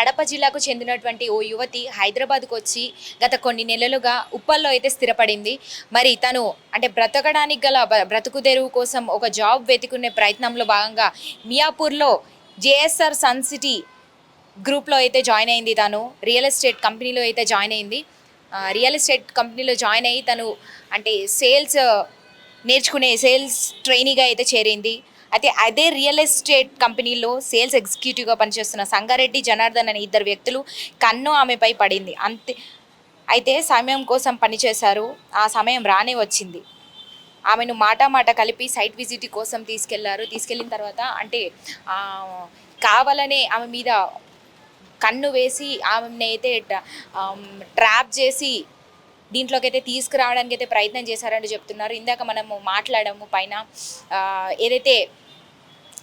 కడప జిల్లాకు చెందినటువంటి ఓ యువతి హైదరాబాద్కు వచ్చి గత కొన్ని నెలలుగా ఉప్పల్లో అయితే స్థిరపడింది. మరి తను అంటే బ్రతకడానికి గల బ- బ్రతుకు తెరువు కోసం ఒక జాబ్ వెతుకునే ప్రయత్నంలో భాగంగా మియాపూర్లో జేఎస్ఆర్ సన్ సిటీ గ్రూప్లో అయితే జాయిన్ అయింది తను. రియల్ ఎస్టేట్ కంపెనీలో అయితే జాయిన్ అయింది. రియల్ ఎస్టేట్ కంపెనీలో జాయిన్ అయ్యి తను అంటే సేల్స్ నేర్చుకునే సేల్స్ ట్రైనీగా అయితే చేరింది. అయితే అదే రియల్ ఎస్టేట్ కంపెనీలో సేల్స్ ఎగ్జిక్యూటివ్గా పనిచేస్తున్న సంగారెడ్డి జనార్దన్ అనే ఇద్దరు వ్యక్తులు కన్ను ఆమెపై పడింది. అంతే అయితే సమయం కోసం పనిచేశారు. ఆ సమయం రానే వచ్చింది. ఆమెను మాట మాట కలిపి సైట్ విజిట్ కోసం తీసుకెళ్ళారు. తీసుకెళ్ళిన తర్వాత అంటే కావాలనే ఆమె మీద కన్ను వేసి ఆమెనైతే ట్రాప్ చేసి దీంట్లోకి అయితే తీసుకురావడానికి అయితే ప్రయత్నం చేశారని చెప్తున్నారు. ఇందాక మనము మాట్లాడము పైన ఏదైతే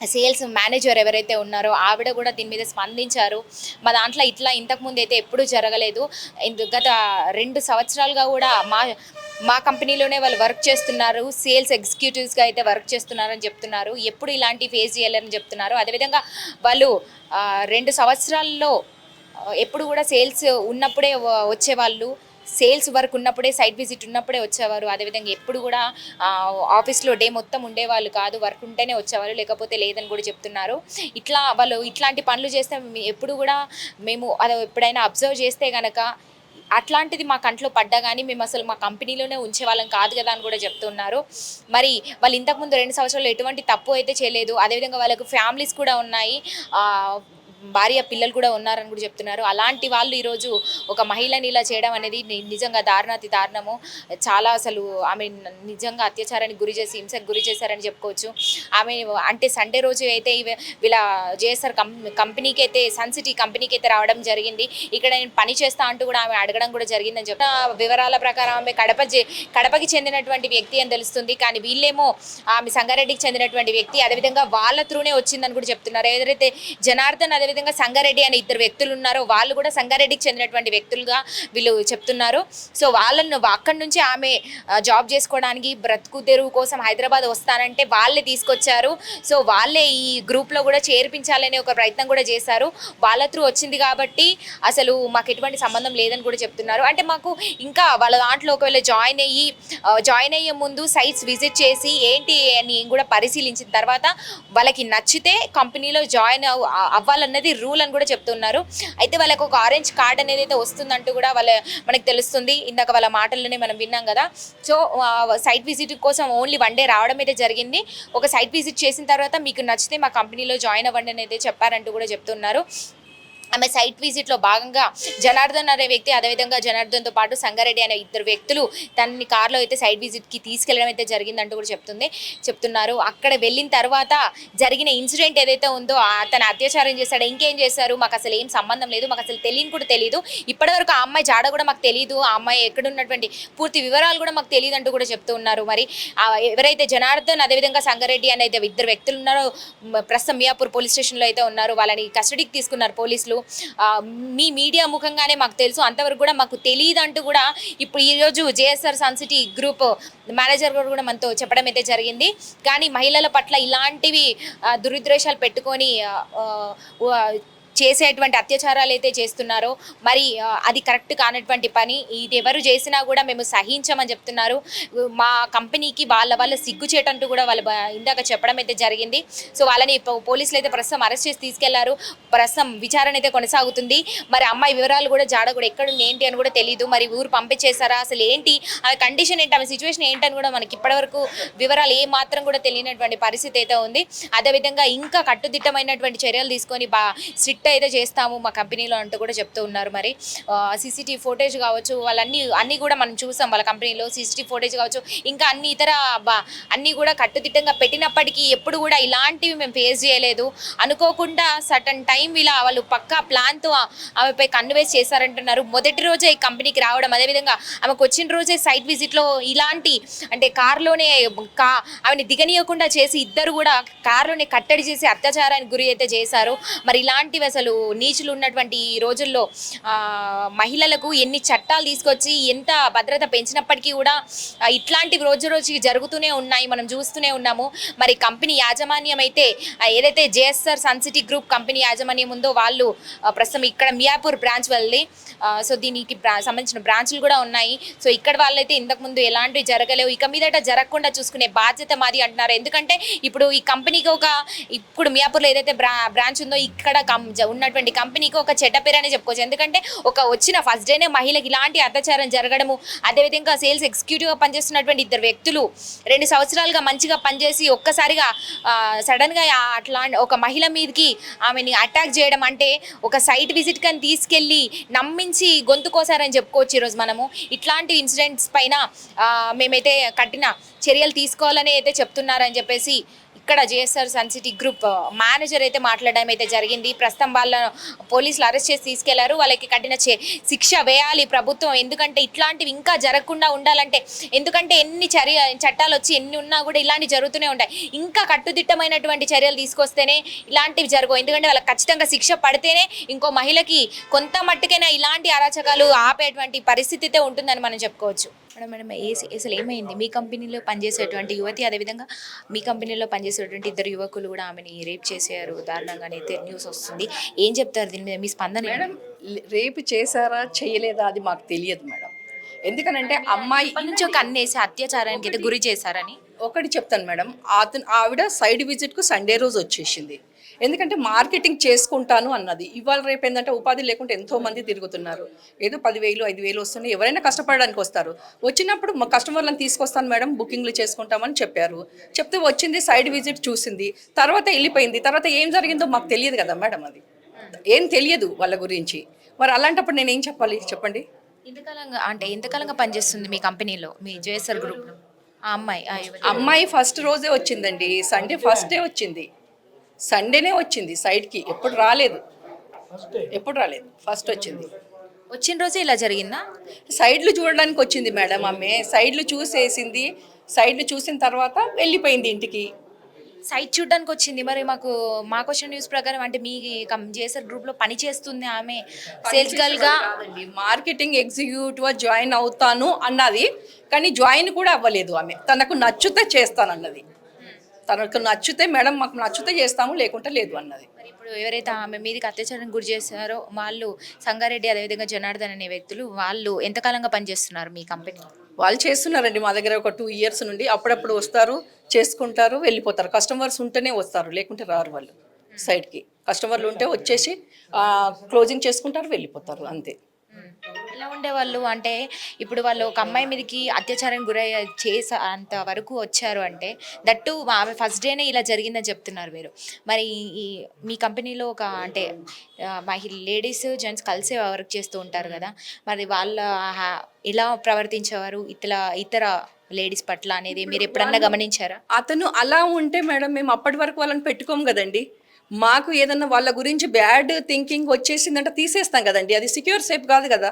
సేల్స్ మేనేజర్ ఎవరైతే ఉన్నారో ఆవిడ కూడా దీని మీద స్పందించారు. మా దాంట్లో ఇట్లా ఇంతకుముందు అయితే ఎప్పుడూ జరగలేదు. ఇందు- గత రెండు సంవత్సరాలుగా కూడా మా మా కంపెనీలోనే వాళ్ళు వర్క్ చేస్తున్నారు. సేల్స్ ఎగ్జిక్యూటివ్స్గా అయితే వర్క్ చేస్తున్నారని చెప్తున్నారు. ఎప్పుడు ఇలాంటి ఫేస్ చేయాలని చెప్తున్నారు. అదేవిధంగా వాళ్ళు రెండు సంవత్సరాల్లో ఎప్పుడు కూడా సేల్స్ ఉన్నప్పుడే వచ్చేవాళ్ళు. సేల్స్ వర్క్ ఉన్నప్పుడే సైట్ విజిట్ ఉన్నప్పుడే వచ్చేవారు. అదేవిధంగా ఎప్పుడు కూడా ఆఫీస్లో డే మొత్తం ఉండేవాళ్ళు కాదు. వర్క్ ఉంటేనే వచ్చేవారు. లేకపోతే లేదని కూడా చెప్తున్నారు. ఇట్లా వాళ్ళు ఇట్లాంటి పనులు చేస్తే ఎప్పుడు కూడా మేము అది ఎప్పుడైనా అబ్జర్వ్ చేస్తే కనుక అట్లాంటిది మా కంట్లో పడ్డా కానీ మేము అసలు మా కంపెనీలోనే ఉంచే వాళ్ళం కాదు కదా అని కూడా చెప్తున్నారు. మరి వాళ్ళు ఇంతకుముందు రెండు సంవత్సరాలు ఎటువంటి తప్పు అయితే చేయలేదు. అదేవిధంగా వాళ్ళకు ఫ్యామిలీస్ కూడా ఉన్నాయి. భార్య పిల్లలు కూడా ఉన్నారని కూడా చెప్తున్నారు. అలాంటి వాళ్ళు ఈరోజు ఒక మహిళని ఇలా చేయడం అనేది నిజంగా దారుణాతి దారుణము. చాలా అసలు ఆమె నిజంగా అత్యాచారానికి గురి చేసి హింసకు గురి చేశారని చెప్పుకోవచ్చు. ఆమె అంటే సండే రోజు అయితే ఇలా వీళ్ళ జేఎస్ఆర్ కం కంపెనీకి అయితే సన్ సిటీ కంపెనీకి అయితే రావడం జరిగింది. ఇక్కడ నేను పని చేస్తా అంటూ కూడా ఆమె అడగడం కూడా జరిగిందని చెప్పిన వివరాల ప్రకారం ఆమె కడప జే- కడపకి చెందినటువంటి వ్యక్తి అని తెలుస్తుంది. కానీ వీళ్ళేమో ఆమె సంగారెడ్డికి చెందినటువంటి వ్యక్తి. అదేవిధంగా వాళ్ళ త్రూనే వచ్చిందని కూడా చెప్తున్నారు. ఏదైతే జనార్దన్ అదేవిధంగా సంగారెడ్డి అనే ఇద్దరు వ్యక్తులు ఉన్నారు. వాళ్ళు కూడా సంగారెడ్డికి చెందినటువంటి వ్యక్తులుగా వీళ్ళు చెప్తున్నారు. సో వాళ్ళను అక్కడి నుంచి ఆమె జాబ్ చేసుకోవడానికి బ్రతుకు తెరువు కోసం హైదరాబాద్ వస్తానంటే వాళ్ళే తీసుకొచ్చారు. సో వాళ్ళే ఈ గ్రూప్లో కూడా చేర్పించాలనే ఒక ప్రయత్నం కూడా చేశారు. వాళ్ళ త్రూ వచ్చింది కాబట్టి అసలు మాకు ఎటువంటి సంబంధం లేదని కూడా చెప్తున్నారు. అంటే మాకు ఇంకా వాళ్ళ దాంట్లో ఒకవేళ జాయిన్ అయ్యి జాయిన్ అయ్యే ముందు సైట్స్ విజిట్ చేసి ఏంటి అని కూడా పరిశీలించిన తర్వాత వాళ్ళకి నచ్చితే కంపెనీలో జాయిన్ అవ్వాలన్న అనేది రూల్ అని కూడా చెప్తున్నారు. అయితే వాళ్ళకి ఒక ఆరెంజ్ కార్డ్ అనేది అయితే వస్తుందంటూ కూడా వాళ్ళ మనకు తెలుస్తుంది. ఇందాక వాళ్ళ మాటల్లోనే మనం విన్నాం కదా. సో సైట్ విజిట్ కోసం ఓన్లీ వన్ డే రావడం అయితే జరిగింది. ఒక సైట్ విజిట్ చేసిన తర్వాత మీకు నచ్చితే మా కంపెనీలో జాయిన్ అవ్వండి అని అయితే చెప్పారంటూ కూడా చెప్తున్నారు. ఆమె సైట్ విజిట్లో భాగంగా జనార్దన్ అనే వ్యక్తి అదేవిధంగా జనార్దన్తో పాటు సంగారెడ్డి అనే ఇద్దరు వ్యక్తులు తనని కార్లో అయితే సైట్ విజిట్కి తీసుకెళ్ళడం అయితే జరిగిందంటూ కూడా చెప్తుంది చెప్తున్నారు. అక్కడ వెళ్ళిన తర్వాత జరిగిన ఇన్సిడెంట్ ఏదైతే ఉందో ఆ అతను అత్యాచారం చేశాడు ఇంకేం చేశారు? మాకు అసలు ఏం సంబంధం లేదు మాకు అసలు తెలియని కూడా తెలియదు ఇప్పటివరకు ఆ అమ్మాయి జాడ కూడా మాకు తెలియదు ఆ అమ్మాయి ఎక్కడున్నటువంటి పూర్తి వివరాలు కూడా మాకు తెలియదు అంటూ కూడా చెప్తూ ఉన్నారు. మరి ఎవరైతే జనార్దన్ అదేవిధంగా సంగారెడ్డి అనే ఇద్దరు వ్యక్తులు ఉన్నారో ప్రస్తుతం మియాపూర్ పోలీస్ స్టేషన్లో అయితే ఉన్నారు. వాళ్ళని కస్టడీకి తీసుకున్నారు పోలీసులు. మీ మీడియా ముఖంగానే మాకు తెలుసు. అంతవరకు కూడా మాకు తెలియదు అంటూ కూడా ఇప్పుడు ఈరోజు JSR sun city group manager గారు కూడా మనతో చెప్పడం అయితే జరిగింది. కానీ మహిళల పట్ల ఇలాంటివి ఆ, దురుద్దేశాలు పెట్టుకొని చేసేటువంటి అత్యాచారాలు అయితే చేస్తున్నారో మరి అది కరెక్ట్ కానటువంటి పని ఇది ఎవరు చేసినా కూడా మేము సహించమని చెప్తున్నారు. మా కంపెనీకి వాళ్ళ వాళ్ళ సిగ్గుచేటంటూ కూడా వాళ్ళు ఇందాక చెప్పడం అయితే జరిగింది. సో వాళ్ళని పోలీసులు అయితే ప్రస్తుతం అరెస్ట్ చేసి తీసుకెళ్ళారు. ప్రస్తుతం విచారణ అయితే కొనసాగుతుంది. మరి అమ్మాయి వివరాలు కూడా జాడ కూడా ఎక్కడుంది ఏంటి అని కూడా తెలియదు మరి ఊరు పంపించేశారా అసలు ఏంటి ఆ కండిషన్ ఏంటి ఆమె సిచ్యువేషన్ ఏంటని కూడా మనకి ఇప్పటివరకు వివరాలు ఏ మాత్రం కూడా తెలియనటువంటి పరిస్థితి అయితే ఉంది. అదేవిధంగా ఇంకా కట్టుదిట్టమైనటువంటి చర్యలు తీసుకొని బా స్ట్రిక్ట్ అయితే చేస్తాము మా కంపెనీలో అంటూ కూడా చెప్తూ ఉన్నారు మరి. సీసీటీవీ ఫోటేజ్ కావచ్చు వాళ్ళన్నీ అన్నీ కూడా మనం చూసాం వాళ్ళ కంపెనీలో సీసీటీవీ ఫోటేజ్ కావచ్చు. ఇంకా అన్ని ఇతర బా అన్నీ కూడా కట్టుదిట్టంగా పెట్టినప్పటికీ ఎప్పుడు కూడా ఇలాంటివి మేము ఫేస్ చేయలేదు. అనుకోకుండా సటన్ టైం ఇలా వాళ్ళు పక్కా ప్లాన్తో ఆమెపై కన్ను వేసి చేశారంటున్నారు. మొదటి రోజే ఈ కంపెనీకి రావడం అదేవిధంగా ఆమెకు వచ్చిన రోజే సైట్ విజిట్లో ఇలాంటి అంటే కారులోనే కా ఆమెని దిగనీయకుండా చేసి ఇద్దరు కూడా కార్లోనే కట్టడి చేసి అత్యాచారానికి గురి అయితే చేశారు. మరి ఇలాంటివి అసలు నీచులు ఉన్నటువంటి ఈ రోజుల్లో మహిళలకు ఎన్ని చట్టాలు తీసుకొచ్చి ఎంత భద్రత పెంచినప్పటికీ కూడా ఇట్లాంటివి రోజు రోజుకి జరుగుతూనే ఉన్నాయి మనం చూస్తూనే ఉన్నాము. మరి కంపెనీ యాజమాన్యం అయితే ఏదైతే జేఎస్ఆర్ సన్సిటీ గ్రూప్ కంపెనీ యాజమాన్యం ఉందో వాళ్ళు ప్రస్తుతం ఇక్కడ మియాపూర్ బ్రాంచ్ వెళ్ళి సో దీనికి సంబంధించిన బ్రాంచ్లు కూడా ఉన్నాయి. సో ఇక్కడ వాళ్ళైతే ఇంతకుముందు ఎలాంటివి జరగలేవు. ఇక మీదట జరగకుండా చూసుకునే బాధ్యత మాది అంటున్నారు. ఎందుకంటే ఇప్పుడు ఈ కంపెనీకి ఒక ఇప్పుడు మియాపూర్లో ఏదైతే బ్రా బ్రాంచ్ ఉందో ఇక్కడ కం- ఉన్నటువంటి కంపెనీకి ఒక చెడ్డ పేరు అనే చెప్పుకోవచ్చు. ఎందుకంటే ఒక వచ్చిన ఫస్ట్ డేనే మహిళకి ఇలాంటి అత్యాచారం జరగడము అదేవిధంగా సేల్స్ ఎగ్జిక్యూటివ్గా పనిచేస్తున్నటువంటి ఇద్దరు వ్యక్తులు రెండు సంవత్సరాలుగా మంచిగా పనిచేసి ఒక్కసారిగా సడన్గా అట్లా ఒక మహిళ మీదకి ఆమెని అటాక్ చేయడం అంటే ఒక సైట్ విజిట్ కానీ తీసుకెళ్ళి నమ్మించి గొంతు కోసారని చెప్పుకోవచ్చు ఈరోజు మనము. ఇట్లాంటి ఇన్సిడెంట్స్ పైన మేమైతే కఠిన చర్యలు తీసుకోవాలని అయితే చెప్తున్నారని చెప్పేసి ఇక్కడ JSR sun city group manager అయితే మాట్లాడడం అయితే జరిగింది. ప్రస్తుతం వాళ్ళను పోలీసులు అరెస్ట్ చేసి తీసుకెళ్ళారు. వాళ్ళకి కఠిన శిక్ష వేయాలి ప్రభుత్వం. ఎందుకంటే ఇట్లాంటివి ఇంకా జరగకుండా ఉండాలంటే ఎందుకంటే ఎన్ని చర్య చట్టాలు వచ్చి ఎన్ని ఉన్నా కూడా ఇలాంటివి జరుగుతూనే ఉంటాయి. ఇంకా కట్టుదిట్టమైనటువంటి చర్యలు తీసుకొస్తేనే ఇలాంటివి జరగవు. ఎందుకంటే వాళ్ళకి ఖచ్చితంగా శిక్ష పడితేనే ఇంకో మహిళకి కొంత మట్టుకైనా ఇలాంటి అరాచకాలు ఆపేటువంటి పరిస్థితితే ఉంటుందని మనం చెప్పుకోవచ్చు. మేడం మేడం అసలు ఏమైంది? మీ కంపెనీలో పనిచేసేటువంటి యువతి అదేవిధంగా మీ కంపెనీలో పనిచేసేటువంటి ఇద్దరు యువకులు కూడా ఆమెని రేప్ చేశారు. దారుణంగా అయితే న్యూస్ వస్తుంది. ఏం చెప్తారు దీని మీద? మీ స్పందన? మేడం రేపు చేశారా చేయలేదా అది మాకు తెలియదు మేడం. ఎందుకనంటే అమ్మాయి నుంచి ఒక అన్నేసి అత్యాచారానికి అయితే గురి చేశారని? ఒకటి చెప్తాను మేడం. అతను ఆవిడ సైడ్ విజిట్కు సండే రోజు వచ్చేసింది. ఎందుకంటే మార్కెటింగ్ చేసుకుంటాను అన్నది. ఇవాళ రేపు ఏంటంటే ఉపాధి లేకుండా ఎంతో మంది తిరుగుతున్నారు. ఏదో పదివేలు ఐదు వేలు వస్తున్నాయి. ఎవరైనా కష్టపడడానికి వస్తారు. వచ్చినప్పుడు మా కస్టమర్లను తీసుకొస్తాను మేడం బుకింగ్లు చేసుకుంటామని చెప్పారు. చెప్తే వచ్చింది సైడ్ విజిట్ చూసింది. తర్వాత వెళ్ళిపోయింది. తర్వాత ఏం జరిగిందో మాకు తెలియదు కదా మేడం అది. ఏం తెలియదు వాళ్ళ గురించి. మరి అలాంటప్పుడు నేను ఏం చెప్పాలి? చెప్పండి. ఇంతకాలంగా అంటే ఎంతకాలంగా పనిచేస్తుంది మీ కంపెనీలో మీ జేఎస్ఆర్ గ్రూప్లో ఆ అమ్మాయి అమ్మాయి ఫస్ట్ రోజే వచ్చిందండి. సండే ఫస్ట్ డే వచ్చింది. సండేనే వచ్చింది సైడ్కి ఎప్పుడు రాలేదు. ఎప్పుడు రాలేదు ఫస్ట్ వచ్చింది. వచ్చిన రోజే ఇలా జరిగిందా? సైడ్లు చూడడానికి వచ్చింది మేడం ఆమె సైడ్లు చూసేసింది సైడ్లు చూసిన తర్వాత వెళ్ళిపోయింది ఇంటికి. సైట్ చూడడానికి వచ్చింది. మరి మాకు మా క్వశ్చన్ న్యూస్ ప్రకారం అంటే మీ జేఎస్ఆర్ గ్రూప్లో పని చేస్తుంది ఆమె. సేల్స్ గర్ల్గా? మార్కెటింగ్ ఎగ్జిక్యూటివ్ జాయిన్ అవుతాను అన్నది కానీ జాయిన్ కూడా అవ్వలేదు ఆమె. తనకు నచ్చితే చేస్తానన్నది. తనకు నచ్చితే మేడం మాకు నచ్చితే చేస్తాము లేకుంటే లేదు అన్నది. మరి ఇప్పుడు ఎవరైతే ఆమె మీదకి అత్యాచారం గురి చేశారో వాళ్ళు సంగారెడ్డి అదేవిధంగా జనార్దన్ అనే వ్యక్తులు వాళ్ళు ఎంతకాలంగా పనిచేస్తున్నారు మీ కంపెనీ వాళ్ళు చేస్తున్నారండి మా దగ్గర ఒక టూ ఇయర్స్ నుండి. అప్పుడప్పుడు వస్తారు చేసుకుంటారు వెళ్ళిపోతారు. కస్టమర్స్ ఉంటేనే వస్తారు లేకుంటే రారు వాళ్ళు సైడ్కి కస్టమర్లు ఉంటే వచ్చేసి క్లోజింగ్ చేసుకుంటారు వెళ్ళిపోతారు అంతే. ఎలా ఉండేవాళ్ళు అంటే ఇప్పుడు వాళ్ళు ఒక అమ్మాయి మీదకి అత్యాచారం గురై చేసే అంత వరకు వచ్చారు అంటే దట్టు ఆమె ఫస్ట్ డేనే ఇలా జరిగిందని చెప్తున్నారు మీరు. మరి ఈ మీ కంపెనీలో ఒక అంటే మహిళ లేడీస్ జెంట్స్ కలిసే వర్క్ చేస్తూ ఉంటారు కదా మరి వాళ్ళ ఎలా ప్రవర్తించేవారు? ఇతర ఇతర లేడీస్ పట్ల అనేది మీరు ఎప్పుడన్నా గమనించారా? అతను అలా ఉంటే మేడం మేము అప్పటి వరకు వాళ్ళని పెట్టుకోము కదండి. మాకు ఏదన్నా వాళ్ళ గురించి బ్యాడ్ థింకింగ్ వచ్చేసిందంటే తీసేస్తాం కదండి. అది సెక్యూర్ సేఫ్ కాదు కదా.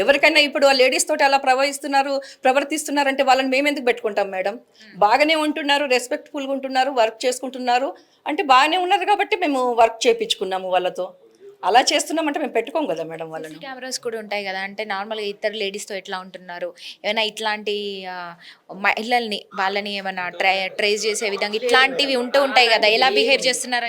ఎవరికైనా ఇప్పుడు ఆ లేడీస్ తోటి అలా ప్రవహిస్తున్నారు ప్రవర్తిస్తున్నారంటే వాళ్ళని మేము ఎందుకు పెట్టుకుంటాం మేడం? బాగానే ఉంటున్నారు రెస్పెక్ట్ఫుల్గా ఉంటున్నారు వర్క్ చేసుకుంటున్నారు. అంటే బాగానే ఉన్నారు కాబట్టి మేము వర్క్ చేయించుకున్నాము వాళ్ళతో. అలా చేస్తున్నామంటే మేము పెట్టుకోం కదా మేడం వాళ్ళని. కెమెరాస్ కూడా ఉంటాయి కదా అంటే నార్మల్గా ఇతర లేడీస్తో ఎట్లా ఉంటున్నారు? ఏమైనా ఇట్లాంటి మహిళల్ని వాళ్ళని ఏమైనా ట్రై ట్రేస్ చేసే విధంగా ఇట్లాంటివి ఉంటూ ఉంటాయి కదా ఎలా బిహేవ్ చేస్తున్నారు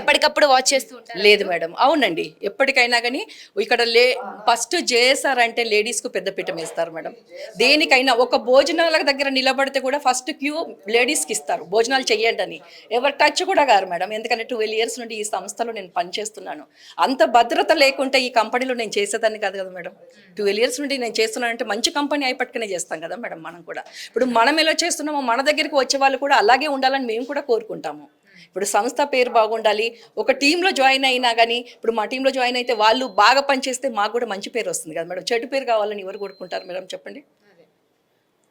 ఎప్పటికప్పుడు వాచ్ చేస్తూ ఉంటారు? లేదు మేడం. అవునండి. ఎప్పటికైనా కానీ ఇక్కడ లే ఫస్ట్ జేఎస్ఆర్ అంటే లేడీస్కు పెద్దపీట వేస్తారు మేడం. దేనికైనా ఒక భోజనాల దగ్గర నిలబడితే కూడా ఫస్ట్ క్యూ లేడీస్కి ఇస్తారు. భోజనాలు చెయ్యండి అని ఎవరు టచ్ కూడా కారు మేడం. ఎందుకంటే ట్వెల్వ్ ఇయర్స్ నుండి ఈ సంస్థలో నేను పనిచేస్తున్నాను. అంత భద్రత లేకుంటే ఈ కంపెనీలో నేను చేసేదాన్ని కాదు కదా మేడం. ట్వెల్వ్ ఇయర్స్ నుండి నేను చేస్తున్నానంటే మంచి కంపెనీ అయిపట్టుకునే చేస్తాం కదా మేడం మనం కూడా. ఇప్పుడు మనం ఎలా చేస్తున్నామో మన దగ్గరికి వచ్చే వాళ్ళు కూడా అలాగే ఉండాలని మేము కూడా కోరుకుంటాము. ఇప్పుడు సంస్థ పేరు బాగుండాలి ఒక టీంలో జాయిన్ అయినా కానీ ఇప్పుడు మా టీంలో జాయిన్ అయితే వాళ్ళు బాగా పనిచేస్తే మాకు కూడా మంచి పేరు వస్తుంది కదా మేడం. చెడు పేరు కావాలని ఎవరు కోరుకుంటారు మేడం చెప్పండి?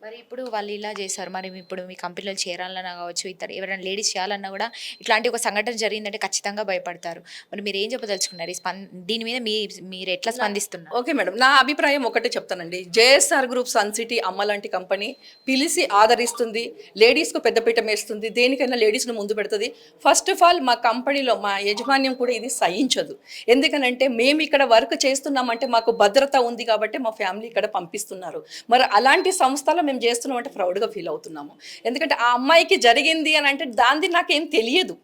మరి ఇప్పుడు వాళ్ళు ఇలా చేశారు. మరి ఇప్పుడు మీ కంపెనీలో చేరాలన్నా కావచ్చు ఇతర ఎవరైనా లేడీస్ చేయాలన్నా కూడా ఇట్లాంటి ఒక సంఘటన జరిగిందంటే ఖచ్చితంగా భయపడతారు. మరి మీరు ఏం చెప్పదలుచుకున్నారు? స్పం దీని మీద మీ మీరు ఎట్లా స్పందిస్తున్నారు? Okay madam. నా అభిప్రాయం ఒకటే చెప్తానండి. జేఎస్ఆర్ గ్రూప్ సన్ సిటీ అమ్మ లాంటి కంపెనీ పిలిచి ఆదరిస్తుంది లేడీస్కు పెద్దపీట వేస్తుంది దేనికైనా లేడీస్ను ముందు పెడుతుంది. ఫస్ట్ ఆఫ్ ఆల్ మా కంపెనీలో మా యజమాన్యం కూడా ఇది సహించదు. ఎందుకనంటే మేము ఇక్కడ వర్క్ చేస్తున్నామంటే మాకు భద్రత ఉంది కాబట్టి మా ఫ్యామిలీ ఇక్కడ పంపిస్తున్నారు. మరి అలాంటి సంస్థలో మేము చేస్తున్నాం అంటే ప్రౌడ్గా ఫీల్ అవుతున్నాము. ఎందుకంటే ఆ అమ్మాయికి జరిగింది అని అంటే దానిది నాకేం తెలియదు.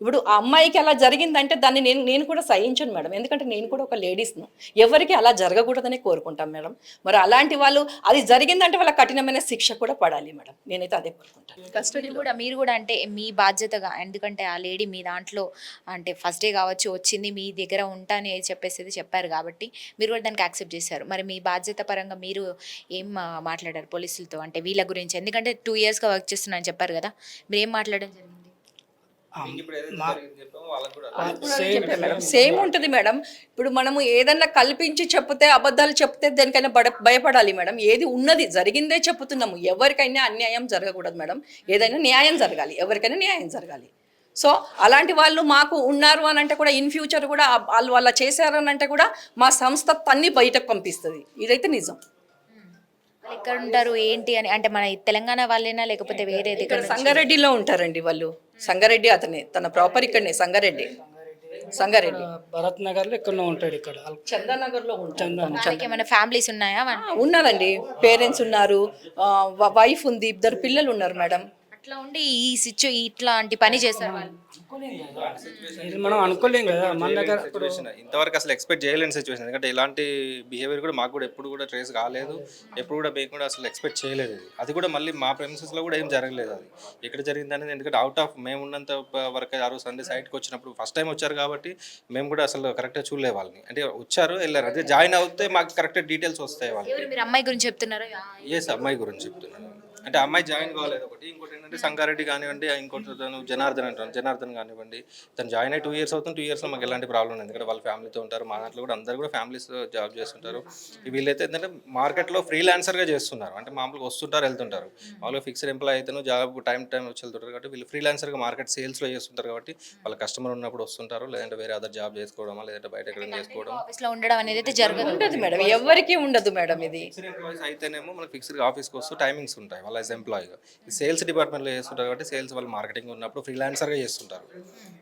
ఇప్పుడు ఆ అమ్మాయికి అలా జరిగిందంటే దాన్ని నేను నేను కూడా సహించను మేడం. ఎందుకంటే నేను కూడా ఒక లేడీస్ను. ఎవరికి అలా జరగకూడదని కోరుకుంటాం మేడం. మరి అలాంటి వాళ్ళు అది జరిగిందంటే వాళ్ళ కఠినమైన శిక్ష కూడా పడాలి మేడం. నేనైతే అదే కోరుకుంటాను. కస్టడీ కూడా మీరు కూడా అంటే మీ బాధ్యతగా ఎందుకంటే ఆ లేడీ మీ దాంట్లో అంటే ఫస్ట్ డే కావచ్చు వచ్చింది మీ దగ్గర ఉంటాని చెప్పేసి చెప్పారు కాబట్టి మీరు కూడా దానికి యాక్సెప్ట్ చేశారు. మరి మీ బాధ్యత పరంగా మీరు ఏం మాట్లాడారు పోలీసులతో? అంటే వీళ్ళ గురించి. ఎందుకంటే టూ ఇయర్స్గా వర్క్ చేస్తున్నాను చెప్పారు కదా. మీరు ఏం మాట్లాడడం జరిగింది? సేమ్ ఉంటుంది మేడం. ఇప్పుడు మనము ఏదన్నా కల్పించి చెప్తే అబద్ధాలు చెప్తే దేనికైనా బడ భయపడాలి మేడం. ఏది ఉన్నది జరిగిందే చెప్తున్నాము. ఎవరికైనా అన్యాయం జరగకూడదు మేడం. ఏదైనా న్యాయం జరగాలి. ఎవరికైనా న్యాయం జరగాలి. సో అలాంటి వాళ్ళు మాకు ఉన్నారు అని అంటే కూడా ఇన్ ఫ్యూచర్ కూడా ఆ- వాళ్ళు వాళ్ళ చేశారు అని అంటే కూడా మా సంస్థ తన్ని బయటకు పంపిస్తుంది. ఇదైతే నిజం. వాళ్ళు ఎక్కడ ఉంటారు ఏంటి అని అంటే మన తెలంగాణ వాళ్ళేనా లేకపోతే వేరే దగ్గర ఇక్కడ సంగారెడ్డిలో ఉంటారండి వాళ్ళు. సంగారెడ్డి అతనే తన ప్రాపర్ ఇక్కడనే సంగారెడ్డి. సంగారెడ్డి. భరత్ నగర్లో ఎక్కడో ఉంటాడు ఇక్కడ. చందానగర్లో ఉంటారు వాళ్ళకి ఏమైనా ఫ్యామిలీస్ ఉన్నాయా? ఉన్నారండి. పేరెంట్స్ ఉన్నారు. వైఫ్ ఉంది ఇద్దరు పిల్లలు ఉన్నారు మేడం. అట్లా ఉండి ఈ సిచ్చు ఇట్లాంటి పని చేశారు వాళ్ళు. ఇది మనం అనుకోలేం కదా. మన దగ్గర ఇప్పుడు సిచ్యువేషన్ ఇంతవరకు అసలు ఎక్స్పెక్ట్ చేయలేని సిచ్యువేషన్ ఎందుకంటే ఇలాంటి బిహేవియర్ కూడా మాకు కూడా ఎప్పుడు కూడా ట్రేస్ కాలేదు. ఎప్పుడు కూడా మేము కూడా అసలు ఎక్స్పెక్ట్ చేయలేదు ఇది. అది కూడా మళ్ళీ మా ప్రెమిసెస్లో కూడా ఏం జరగలేదు అది. ఎక్కడ జరిగింది అనేది ఎందుకంటే అవుట్ ఆఫ్ మేము ఉన్నంత వరకు ఆ రోజు సండే సైట్కి వచ్చినప్పుడు ఫస్ట్ టైం వచ్చారు కాబట్టి మేము కూడా అసలు కరెక్ట్గా చూడలే వాళ్ళని. అంటే వచ్చారు వెళ్ళారు. అదే జాయిన్ అవుతే మాకు కరెక్ట్ డీటెయిల్స్ వస్తాయి వాళ్ళకి. ఎవరు మీరు అమ్మాయి గురించి చెప్తున్నారు? ఎస్ అమ్మాయి గురించి చెప్తున్నాను. అంటే అమ్మాయి జాయిన్ కాలేదు ఒకటి. ఇంకోటి ఏంటంటే సంగారెడ్డి కానివ్వండి ఇంకోటి తను జనార్దన్ అంటాను జనార్దన్ కానివ్వండి. తను జాయిన్ అయ్యి టూ ఇయర్స్ అవుతుంది. టూ ఇయర్స్లో మాకు ఎలాంటి ప్రాబ్లం లేదు. ఎందుకంటే వాళ్ళ ఫ్యామిలీతో ఉంటారు. మా దాంట్లో కూడా అందరు కూడా ఫ్యామిలీస్ జాబ్ చేస్తుంటారు. వీళ్ళైతే ఏంటంటే మార్కెట్లో ఫ్రీలాన్సర్గా చేస్తున్నారు. అంటే మామూలుగా వస్తుంటారు వెళ్తుంటారు. మామూలుగా ఫిక్స్డ్ ఎంప్లాయ్ అయితేను జాబ్ టైం టైం వచ్చి వెళ్తుంటారు కాబట్టి వీళ్ళు ఫ్రీలాన్సర్గా మార్కెట్ సేల్స్లో చేస్తుంటారు కాబట్టి వాళ్ళ కస్టమర్ ఉన్నప్పుడు వస్తుంటారు. లేదంటే వేరే అదర్ జాబ్ చేసుకోవడమా లేదంటే బయట ఎక్కడైనా చేసుకోవడం ఆఫీస్లో ఉండడం అనేది అయితే జరగదు. ఉండదు మేడం. ఎవరికి ఉండదు మేడం ఇది. ఫిక్స్డ్ ఎంప్లాయీస్ అయితేనేమో మనకి ఫిక్స్డ్ ఆఫీస్కి వస్తూ టైమింగ్స్ ఉంటాయి. వాళ్ళ యాజ్ ఎంప్లాయీగా సేల్స్ డిపార్ట్మెంట్లో చేస్తుంటారు కాబట్టి సేల్స్ వాళ్ళు మార్కెటింగ్ ఉన్నప్పుడు ఫ్రీలాన్సర్గా చేస్తుంటారు.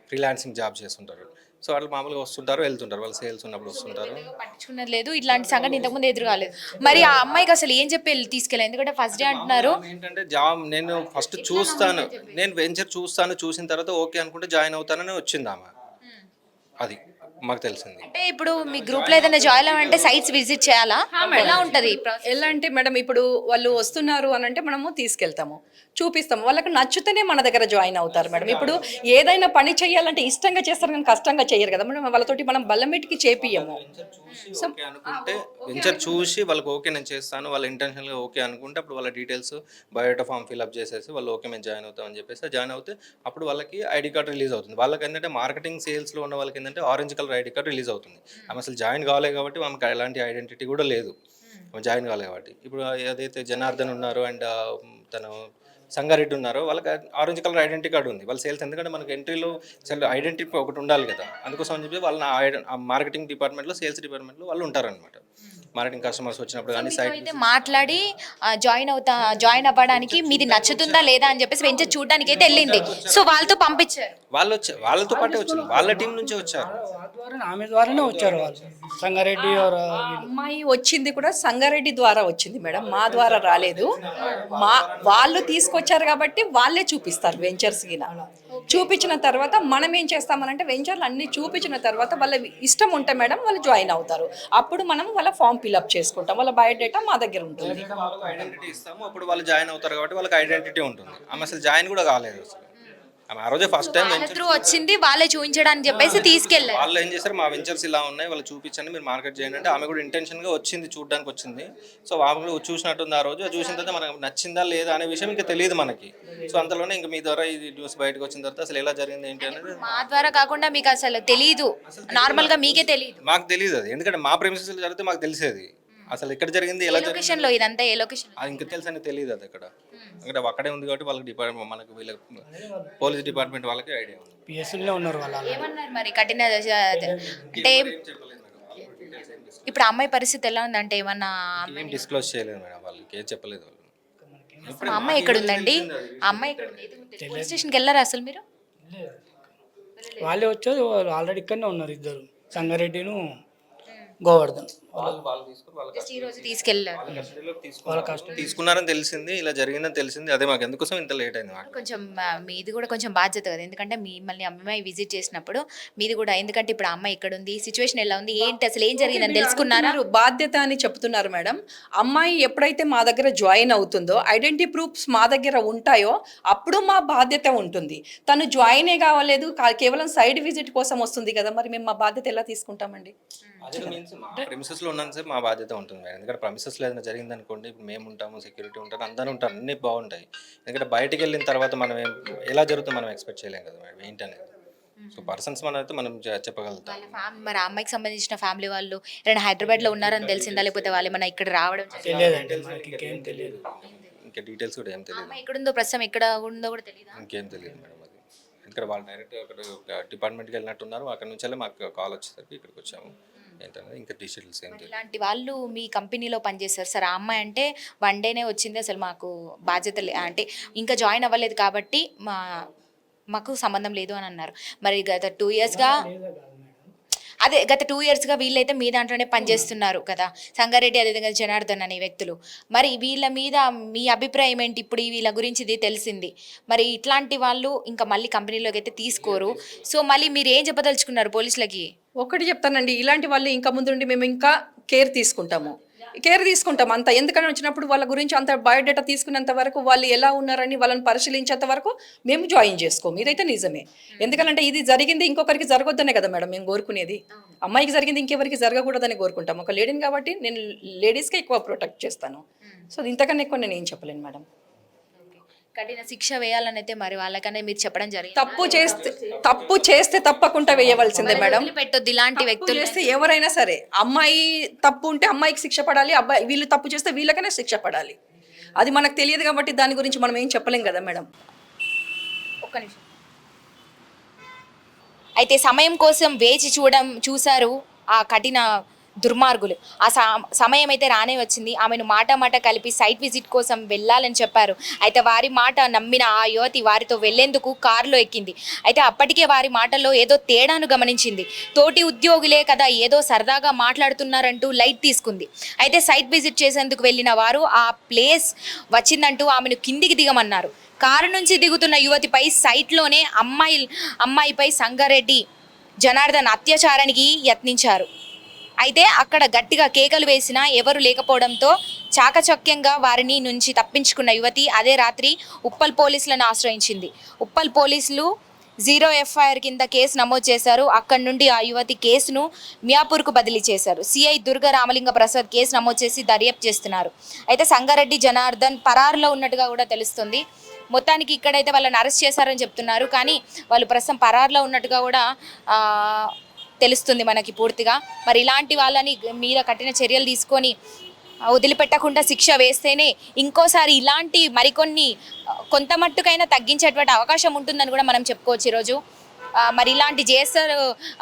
ఫ్రీలాన్సింగ్ జాబ్ చేస్తుంటారు. సో వాళ్ళు మామూలుగా వస్తుంటారు వెళ్తుంటారు. వాళ్ళు సేల్స్ ఉన్నప్పుడు వస్తుంటారు. పట్టించుకున్నది లేదు. ఇట్లాంటి సంఘటన ఇంతకుముందు ఎదురు కాలేదు. మరి ఆ అమ్మాయికి అసలు ఏం చెప్పి వెళ్ళి తీసుకెళ్ళాలి ఎందుకంటే ఫస్ట్ డే అంటున్నారు. ఏంటంటే జాబ్ నేను ఫస్ట్ చూస్తాను. నేను వెంచర్ చూస్తాను చూసిన తర్వాత ఓకే అనుకుంటే జాయిన్ అవుతానని వచ్చింది ఆమె. అది. మాకు తెలిసింది. అంటే ఇప్పుడు మీ గ్రూప్లో ఏదైనా జాయిన్ అవ్వాలంటే సైట్స్ విజిట్ చేయాలా? ఎలా ఉంటది ఎలా అంటే మేడం ఇప్పుడు వాళ్ళు వస్తున్నారు అని అంటే మనము తీసుకెళ్తాము. చూపిస్తాము. వాళ్ళకి నచ్చితేనే మన దగ్గర జాయిన్ అవుతారు మేడం. ఇప్పుడు ఏదైనా పని చేయాలంటే ఇష్టంగా చేస్తారు కానీ కష్టంగా చేయరు కదా. మేడం వాళ్ళతోటి మనం బల్లమెట్టికి చేపియము ఓకే అనుకుంటే వెంచర్ చూసి వాళ్ళకి ఓకే నేను చేస్తాను వాళ్ళ ఇంటెన్షన్గా ఓకే అనుకుంటే అప్పుడు వాళ్ళ డీటెయిల్స్ బయోటా ఫామ్ ఫిల్అప్ చేసేసి వాళ్ళు ఓకే మేము జాయిన్ అవుతాం అని చెప్పేసి జాయిన్ అవుతే అప్పుడు వాళ్ళకి ఐడి కార్డ్ రిలీజ్ అవుతుంది. వాళ్ళకి ఏంటంటే మార్కెటింగ్ సేల్స్లో ఉన్న వాళ్ళకి ఏంటంటే orange colour ID card release అవుతుంది. ఆమె అసలు జాయిన్ కావాలి కాబట్టి ఆమెకు ఎలాంటి ఐడెంటిటీ కూడా లేదు. జాయిన్ కావాలి కాబట్టి. ఇప్పుడు ఏదైతే జనార్దన్ ఉన్నారో అండ్ తను సంగారెడ్డి ఉన్నారో వాళ్ళకి ఆరెంజ్ కలర్ ఐడెంటిటీ కార్డు ఉంది. వాళ్ళ సేల్స్ ఎందుకంటే మనకి ఎంట్రీలో సెల్ ఐడెంటిటీ ఒకటి ఉండాలి కదా. అందుకోసం అని చెప్పి వాళ్ళ మార్కెటింగ్ డిపార్ట్మెంట్లో సేల్స్ డిపార్ట్మెంట్లో వాళ్ళు ఉంటారనమాట మార్కెటింగ్ కస్టమర్స్ వచ్చినప్పుడు కానీ సైట్ అయితే మాట్లాడి జాయిన్ అవుతా జాయిన్ అవ్వడానికి మీది నచ్చుతుందా లేదా అని చెప్పేసి వెంచర్ చూడడానికి అయితే వెళ్ళింది. సో వాళ్ళతో పంపించారు. వాళ్ళు వచ్చి వాళ్ళతో పాటే వచ్చింది. వాళ్ళ టీం నుంచే వచ్చారు. ఆమె ద్వారానే వచ్చారు వాళ్ళు. సంగారెడ్డి అమ్మాయి వచ్చింది కూడా సంగారెడ్డి ద్వారా వచ్చింది మేడం. మా ద్వారా రాలేదు. మా వాళ్ళు తీసుకొచ్చారు కాబట్టి వాళ్ళే చూపిస్తారు వెంచర్స్ గిన. చూపించిన తర్వాత మనం ఏం చేస్తామనంటే వెంచర్లు అన్ని చూపించిన తర్వాత వాళ్ళ ఇష్టం ఉంటే మేడం వాళ్ళు జాయిన్ అవుతారు. అప్పుడు మనం వాళ్ళ ఫామ్ ఫిల్అప్ చేసుకుంటాం. వాళ్ళ బయోడేటా మా దగ్గర ఉంటుంది. వాళ్ళకి ఐడెంటిటీ ఇస్తాము. అప్పుడు వాళ్ళు జాయిన్ అవుతారు కాబట్టి వాళ్ళకి ఐడెంటిటీ ఉంటుంది. ఆమె అసలు జాయిన్ కూడా కాలేదు అసలు. ఆ రోజే ఫస్ట్ టైం వాళ్ళ త్రూ వచ్చింది వాళ్ళే చూపించడానికి చెప్పేసి తీసుకెళ్ళారు. వాళ్ళు ఏం చేశారు మా వెంచర్స్ ఇలా ఉన్నాయి వాళ్ళు చూపించండి మీరు మార్కెట్ చేయండి అంటే ఆమె కూడా ఇంటెన్షన్గా వచ్చింది చూడడానికి వచ్చింది. సో ఆమె కూడా చూసినట్టుంది ఆ రోజు చూసిన తర్వాత మనకు నచ్చిందా లేదా అనే విషయం ఇంకా తెలియదు మనకి. సో అంతలోనే ఇంకా మీ ద్వారా ఇది న్యూస్ బయటకు వచ్చిన తర్వాత అసలు ఎలా జరిగింది ఏంటి అనేది మా ద్వారా కాకుండా మీకు అసలు తెలియదు నార్మల్గా మీకే తెలియదు మాకు తెలియదు అది. ఎందుకంటే మా ప్రెమిసెస్ జరిగితే మాకు తెలిసేది. అసలు ఎక్కడ జరిగింది? ఏ ఎలా లొకేషన్లో? ఇదంతా ఏ లొకేషన్ అది ఇంకా తెలుసు అని తెలియదు అది అక్కడ. అక్కడ అక్కడే ఉంది కాబట్టి వాళ్ళకి డిపార్ట్మెంట్ మనకు వీళ్ళకి పోలీస్ డిపార్ట్మెంట్ వాళ్ళకి ఐడియా ఉంది. పిఎస్ఎల్లో ఉన్నారు వాళ్ళ ఏమన్నారు మరి? కఠిన దశ- అంటే ఇప్పుడు అమ్మాయి పరిస్థితి ఎలా ఉందంటే ఏమన్నా ఏం డిస్క్లోజ్ చేయలేదు మేడం వాళ్ళకి ఏం చెప్పలేదు వాళ్ళు. మా అమ్మాయి ఎక్కడ ఉందండి? ఆ అమ్మాయి ఇక్కడ ఉంది. పోలీస్ స్టేషన్కి వెళ్ళారా అసలు మీరు? వాళ్ళే వచ్చారు. వాళ్ళు ఆల్రెడీ ఇక్కడనే ఉన్నారు ఇద్దరు. సంగారెడ్డిను గోవర్ధన్. వాళ్ళు వాళ్ళు తీసుకుని వాళ్ళకి జస్ట్ ఈ రోజు తీసుకెళ్ళారు. వాళ్ళ తీసుకున్నారని తెలిసింది ఇలా జరిగిందని తెలిసింది అదే మాకు ఎందుకోసం ఇంత లేట్ అయింది మాకు? కొంచెం ఆ, మీది కూడా కొంచెం బాధ్యత కదా. ఎందుకంటే మిమ్మల్ని అమ్మాయి విజిట్ చేసినప్పుడు మీది కూడా ఎందుకంటే ఇప్పుడు ఆ అమ్మాయి ఇక్కడ ఉంది సిచ్యువేషన్ ఎలా ఉంది ఏంటి అసలు ఏం జరిగిందని తెలుసుకున్నారా? అంటున్నారు, బాధ్యత అని చెప్తున్నారు మేడం. అమ్మాయి ఎప్పుడైతే మా దగ్గర జాయిన్ అవుతుందో ఐడెంటిటీ ప్రూఫ్స్ మా దగ్గర ఉంటాయో అప్పుడు మా బాధ్యత ఉంటుంది. తను జాయినే కావలేదు కా- కేవలం సైడ్ విజిట్ కోసం వస్తుంది కదా మరి మేము మా బాధ్యత ఎలా తీసుకుంటామండి? అదే మీన్స్ మా premises లో ఉన్నంతసేపు మా బాధ్యత ఉంటుంది మేడం. ఎందుకంటే premises లో ఏదైనా జరిగింది అనుకోండి ఇప్పుడు మేము ఉంటాము సెక్యూరిటీ ఉంటారు అందరూ ఉంటారు అన్నీ బాగుంటాయి. ఎందుకంటే బయటికి వెళ్ళిన తర్వాత మనం ఏం ఎలా జరుగుతుందో మనం ఎక్స్పెక్ట్ చేయలేం కదా మేడం ఏంటనేది. సో పర్సన్స్ మనం అయితే మనం చె- చెప్పగలుగుతాం. వాళ్ళ ఫ్యామిలీ మరి ఆ అమ్మాయికి సంబంధించిన ఫ్యామిలీ వాళ్ళు ఏదైనా హైదరాబాద్లో ఉన్నారని తెలిసిందా? లేకపోతే వాళ్ళు ఏమైనా ఇక్కడ రావడం జరిగిందా? తెలియదండి మనకి ఇంకేం తెలియదు. ఇంకా డీటెయిల్స్ కూడా ఏం ఆ తెలియదు అమ్మాయి ఎక్కడుందో ప్రస్తుతం ఎక్కడ ఉందో కూడా తెలియదా ఇంకేం తెలియదు మేడం అది. ఎందుకంటే వాళ్ళు డైరెక్ట్ అక్కడ డిపార్ట్మెంట్కి వెళ్ళినట్టున్నారు. అక్కడ నుంచి మాకు కాల్ వచ్చేసరికి ఇక్కడికి వచ్చాము. ఏంటనేది ఇంకా డీటెయిల్స్ ఏం తెలియదు ఇలాంటి వాళ్ళు మీ కంపెనీలో పనిచేస్తారు సార్ ఆ అమ్మాయి అంటే వన్ డేనే వచ్చింది అసలు మాకు బాధ్యత లే అంటే ఇంకా జాయిన్ అవ్వలేదు కాబట్టి మా మాకు సంబంధం లేదు అని అన్నారు. మరి గత టూ ఇయర్స్గా అదే గత టూ ఇయర్స్గా వీళ్ళైతే మీ దాంట్లోనే పనిచేస్తున్నారు కదా. సంగారెడ్డి అదేవిధంగా జనార్దన్ అనే వ్యక్తులు. మరి వీళ్ళ మీద మీ అభిప్రాయం ఏంటి? ఇప్పుడు ఈ వీళ్ళ గురించి ఇది తెలిసింది. మరి ఇట్లాంటి వాళ్ళు ఇంకా మళ్ళీ కంపెనీలోకి అయితే తీసుకోరు. సో మళ్ళీ మీరు ఏం చెప్పదలుచుకున్నారు పోలీసులకి? ఒకటి చెప్తానండి ఇలాంటి వాళ్ళు ఇంకా ముందు నుండి మేము ఇంకా కేర్ తీసుకుంటాము. కేర్ తీసుకుంటాం అంత. ఎందుకని వచ్చినప్పుడు వాళ్ళ గురించి అంత బయోడేటా తీసుకున్నంత వరకు వాళ్ళు ఎలా ఉన్నారని వాళ్ళని పరిశీలించేంత వరకు మేము జాయిన్ చేసుకోము. ఇదైతే నిజమే. ఎందుకంటే ఇది జరిగింది ఇంకొకరికి జరగొద్దనే కదా మేడం మేము కోరుకునేది. అమ్మాయికి జరిగింది ఇంకెవరికి జరగకూడదని కోరుకుంటాం. ఒక లేడీని కాబట్టి నేను లేడీస్కే ఎక్కువ ప్రొటెక్ట్ చేస్తాను. సో ఇంతకన్నా ఎక్కువ నేను ఏం చెప్పలేను మేడం. కఠిన శిక్ష వేయాలని అయితే మరి వాళ్ళకనే మీరు చెప్పడం జరిగింది. తప్పు చేస్తే తప్పు చేస్తే తప్పకుండా వేయవలసిందే మేడం. పెట్టొద్దు ఇలాంటి వ్యక్తులు చేస్తే ఎవరైనా సరే అమ్మాయి తప్పు ఉంటే అమ్మాయికి శిక్ష పడాలి అబ్బాయి వీళ్ళు తప్పు చేస్తే వీళ్ళకనే శిక్ష పడాలి. అది మనకు తెలియదు కాబట్టి దాని గురించి మనం ఏం చెప్పలేం కదా మేడం. ఒక్క నిమిషం. అయితే సమయం కోసం వేచి చూడడం చూశారు ఆ కఠిన దుర్మార్గులు. ఆ సమయం అయితే రానే వచ్చింది. ఆమెను మాట మాట కలిపి సైట్ విజిట్ కోసం వెళ్ళాలని చెప్పారు. అయితే వారి మాట నమ్మిన ఆ యువతి వారితో వెళ్ళేందుకు కారులో ఎక్కింది. అయితే అప్పటికే వారి మాటల్లో ఏదో తేడాను గమనించింది. తోటి ఉద్యోగులే కదా ఏదో సరదాగా మాట్లాడుతున్నారంటూ లైట్ తీసుకుంది. అయితే సైట్ విజిట్ చేసేందుకు వెళ్ళిన వారు ఆ ప్లేస్ వచ్చిందంటూ ఆమెను కిందికి దిగమన్నారు. కారు నుంచి దిగుతున్న యువతిపై సైట్లోనే అమ్మాయి అమ్మాయిపై సంగారెడ్డి జనార్దన్ అత్యాచారానికి యత్నించారు. అయితే అక్కడ గట్టిగా కేకలు వేసినా ఎవరు లేకపోవడంతో చాకచక్యంగా వారిని నుంచి తప్పించుకున్న యువతి అదే రాత్రి ఉప్పల్ పోలీసులను ఆశ్రయించింది. ఉప్పల్ పోలీసులు జీరో ఎఫ్ఐఆర్ కింద కేసు నమోదు చేశారు. అక్కడి నుండి ఆ యువతి కేసును మియాపూర్కు బదిలీ చేశారు. సిఐ దుర్గ రామలింగ ప్రసాద్ కేసు నమోదు చేసి దర్యాప్తు చేస్తున్నారు. అయితే సంగారెడ్డి జనార్దన్ పరారులో ఉన్నట్టుగా కూడా తెలుస్తుంది. మొత్తానికి ఇక్కడైతే వాళ్ళని అరెస్ట్ చేశారని చెప్తున్నారు. కానీ వాళ్ళు ప్రస్తుతం పరారులో ఉన్నట్టుగా కూడా తెలుస్తుంది మనకి పూర్తిగా. మరి ఇలాంటి వాళ్ళని మీద కఠిన చర్యలు తీసుకొని వదిలిపెట్టకుండా శిక్ష వేస్తేనే ఇంకోసారి ఇలాంటి మరికొన్ని కొంత మట్టుకైనా తగ్గించేటువంటి అవకాశం ఉంటుందని కూడా మనం చెప్పుకోవచ్చు ఈరోజు. మరి ఇలాంటి చేస్తారు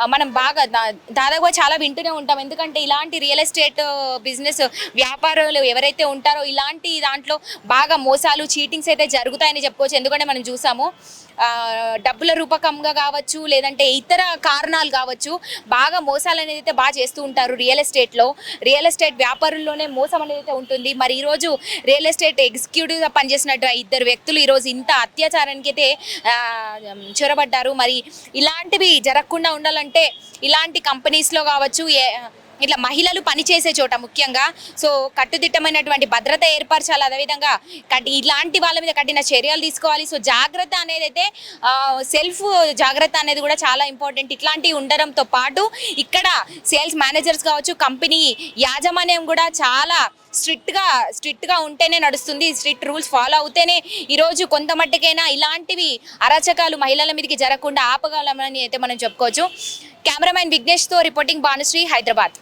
మనం బాగా దా- దాదాపుగా చాలా వింటూనే ఉంటాం. ఎందుకంటే ఇలాంటి రియల్ ఎస్టేట్ బిజినెస్ వ్యాపారులు ఎవరైతే ఉంటారో ఇలాంటి దాంట్లో బాగా మోసాలు చీటింగ్స్ అయితే జరుగుతాయని చెప్పుకోవచ్చు. ఎందుకంటే మనం చూసాము డబ్బుల రూపకంగా కావచ్చు లేదంటే ఇతర కారణాలు కావచ్చు బాగా మోసాలు అనేది అయితే బాగా చేస్తూ ఉంటారు రియల్ ఎస్టేట్లో. రియల్ ఎస్టేట్ వ్యాపారుల్లోనే మోసం అనేది అయితే ఉంటుంది. మరి ఈరోజు రియల్ ఎస్టేట్ ఎగ్జిక్యూటివ్గా పనిచేసినట్టు ఇద్దరు వ్యక్తులు ఈరోజు ఇంత అత్యాచారానికి అయితే చొరబడ్డారు. మరి ఇలాంటివి జరగకుండా ఉండాలంటే ఇలాంటి కంపెనీస్లో కావచ్చు ఏ ఇట్లా మహిళలు పనిచేసే చోట ముఖ్యంగా. సో కట్టుదిట్టమైనటువంటి భద్రత ఏర్పరచాలి. అదేవిధంగా కట్టి ఇలాంటి వాళ్ళ మీద కఠిన చర్యలు తీసుకోవాలి. సో జాగ్రత్త అనేది అయితే సెల్ఫ్ జాగ్రత్త అనేది కూడా చాలా ఇంపార్టెంట్. ఇట్లాంటివి ఉండడంతో పాటు ఇక్కడ సేల్స్ మేనేజర్స్ కావచ్చు కంపెనీ యాజమాన్యం కూడా చాలా స్ట్రిక్ట్గా స్ట్రిక్ట్గా ఉంటేనే నడుస్తుంది. స్ట్రిక్ట్ రూల్స్ ఫాలో అవుతేనే ఈరోజు కొంత మట్టుకైనా ఇలాంటివి అరాచకాలు మహిళల మీదకి జరగకుండా ఆపగలమని అయితే మనం చెప్పుకోవచ్చు. కెమెరామెన్ విఘ్నేష్తో రిపోర్టింగ్ భానుశ్రీ హైదరాబాద్.